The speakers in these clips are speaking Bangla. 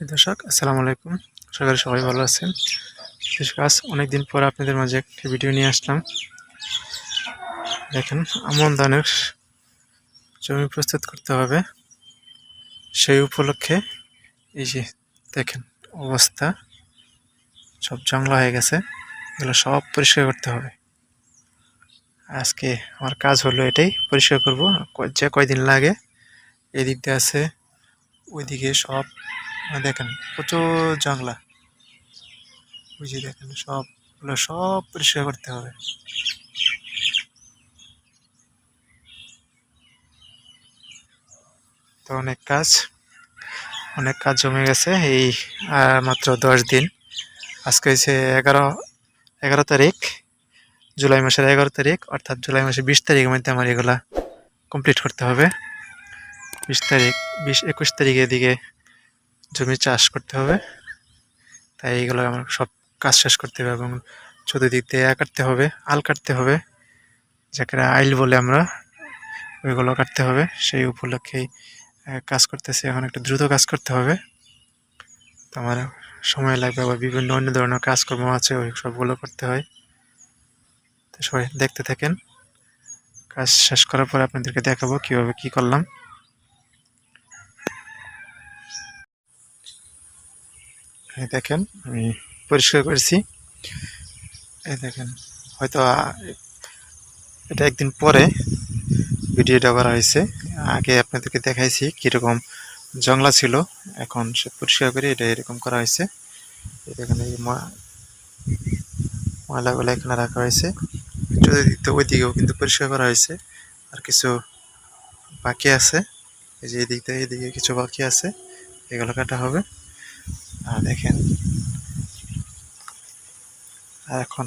দর্শক, আসসালামু আলাইকুম। করি সবাই ভালো আছেন। দর্শক আজ অনেকদিন পর আপনাদের মাঝে একটি ভিডিও নিয়ে আসলাম। দেখেন, আমন ধানের জমি প্রস্তুত করতে হবে। সেই উপলক্ষে এই যে দেখেন, অবস্থা সব জংলা হয়ে গেছে। এগুলো সব পরিষ্কার করতে হবে। আজকে আমার কাজ হলো এটাই, পরিষ্কার করব। যে কয়দিন লাগে, এদিক দিয়ে আছে, ওইদিকে সব দেখেন, প্রচুর জংলা। ওই যে দেখেন, সবগুলো সব পরিষ্কার করতে হবে। তো অনেক কাজ অনেক কাজ জমে গেছে এই মাত্র দশ দিন। আজকে হয়েছে এগারো এগারো তারিখ, জুলাই মাসের এগারো তারিখ, অর্থাৎ জুলাই মাসের বিশ তারিখের মধ্যে আমার এগুলা কমপ্লিট করতে হবে। বিশ তারিখ, বিশ, একুশ তারিখের দিকে জমি চাষ করতে হবে। তাই এইগুলো আমার সব কাজ শেষ করতে হবে এবং চতুর্দিক দিয়ে কাটতে হবে, আল কাটতে হবে যাকে আইল বলে আমরা ওইগুলো কাটতে হবে। সেই উপলক্ষেই কাজ করতেছি। এখন একটু দ্রুত কাজ করতে হবে। তো আমার সময় লাগবে আবার বিভিন্ন অন্য ধরনের কাজকর্ম আছে, ওই সবগুলো করতে হয়। তো সবাই দেখতে থাকেন। কাজ শেষ করার পরে আপনাদেরকে দেখাবো কীভাবে কি করলাম। এই দেখেন, আমি পরিষ্কার করেছি। এই দেখেন, হয়তো এটা একদিন পরে ভিডিওটা করা হয়েছে। আগে আপনাদেরকে দেখাইছি কীরকম জংলা ছিল, এখন সে পরিষ্কার করে এটা এরকম করা হয়েছে। এই এই ময়- ময়লাগুলো এখানে রাখা হয়েছে। চতুর্দিক তো ওইদিকেও কিন্তু পরিষ্কার করা হয়েছে। আর কিছু বাকি আছে। এই যে এদিক থেকে এদিকে কিছু বাকি আছে। এগুলো কাটা হবে। দেখেন। এখন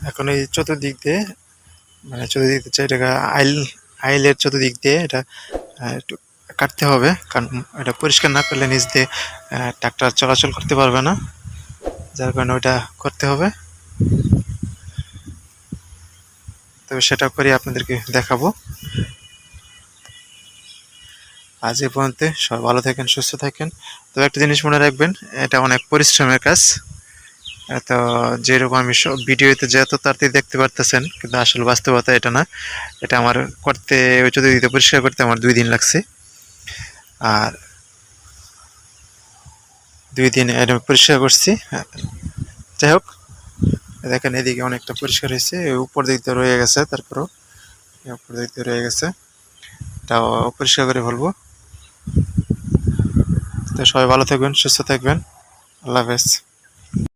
এখন এই চতুর্দিক দিয়ে মানে চতুর্দিক দিয়ে এটা আইল, আইলের চতুর্দিক দিয়ে এটা একটু কাটতে হবে, কারণ এটা পরিষ্কার না করলে নিচ দিয়ে ট্রাক্টর চলাচল করতে পারবে না। যার কারণে ওইটা করতে হবে। তবে সেটা করে আপনাদেরকে দেখাবো। আজ এ পর্যন্ত সবাই ভালো থাকেন, সুস্থ থাকেন। তবে একটা জিনিস মনে রাখবেন, এটা অনেক পরিশ্রমের কাজ। এত যেরকম আমি সব ভিডিওতে যত তাড়াতাড়ি দেখতে পারতেছেন, কিন্তু আসল বাস্তবতা এটা না। এটা আমার করতে, ওই চতুর্দিকে পরিষ্কার করতে আমার দুই দিন লাগছে। আর দুই দিন এটা পরিষ্কার করছি। যাই হোক, দেখেন এদিকে অনেকটা পরিষ্কার হয়েছে উপর দিক দিয়ে রয়ে গেছে, তারপরও উপর দিক দিয়ে রয়ে গেছে। তাও পরিষ্কার করে বলব তো সবাই ভালো থাকবেন, সুস্থ থাকবেন। আল্লাহ হাফেজ।